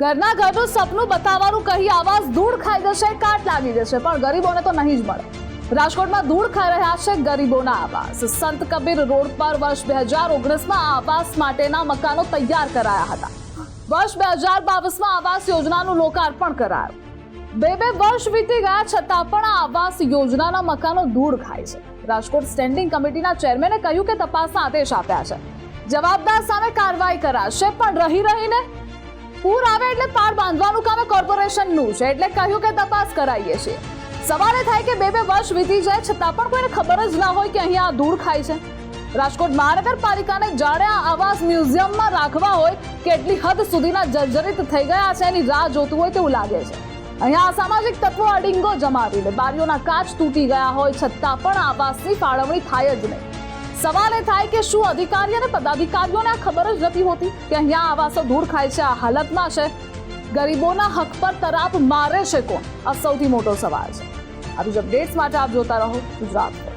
ઘરના ઘરનું સપનું બતાવવાનું કહી આવાસ ધૂળ ખાઈ જશે, કાટ લાગી જશે, પણ ગરીબોને તો નહીં જ મળે. રાજકોટમાં ધૂળ ખાઈ રહ્યા છે ગરીબોના આવાસ. સંત કબીર રોડ પર વર્ષ બે હજાર ઓગણીસમાં આવાસ માટેના મકાનો તૈયાર કરાયા હતા. વર્ષ બે હજાર બાવીસમાં આવાસ યોજનાનું લોકાર્પણ કરાયું. બે બે વર્ષ વીતી ગયા છતાં પણ આ આવાસ યોજનાના મકાનો ધૂળ ખાય છે. રાજકોટ સ્ટેન્ડિંગ કમિટીના ચેરમેને કહ્યું કે તપાસના આદેશ આપ્યા છે. જવાબદાર સામે કાર્યવાહી કરાશે, પણ રહી રહીને પૂર આવે એટલે પાર બાંધવાનું કામ કોર્પોરેશનનું છે. એટલે કહ્યું કે તપાસ કરાવીએ છીએ. સવારે થાય કે બે બે વર્ષ વીતી જાય, છતાં પણ કોઈને ખબર જ ના હોય કે અહીંયા આ ધૂળ ખાય છે. રાજકોટ મહાનગરપાલિકાને જાણે આ આવાસ મ્યુઝિયમમાં રાખવા હોય, કેટલી હદ સુધીના જર્જરિત થઈ ગયા છે, એની રાહ જોતું હોય તેવું લાગે છે. અહીંયા અસામાજિક તત્વો અડિંગો જમાવીને બારીઓના કાચ તૂટી ગયા હોય, છતાં પણ આવાસની ફાળવણી થાય જ નહીં. સવાલ એ થાય કે શું અધિકારી અને પદાધિકારીઓને આ ખબર જ નથી હોતી કે અહીંયા આવાસો ધૂળ ખાય છે, આ હાલતમાં છે. ગરીબોના હક પર તરાપ મારે છે કોણ? આ સૌથી મોટો સવાલ છે. આવી જ અપડેટ્સ માટે આપ જોતા રહો ગુજરાત.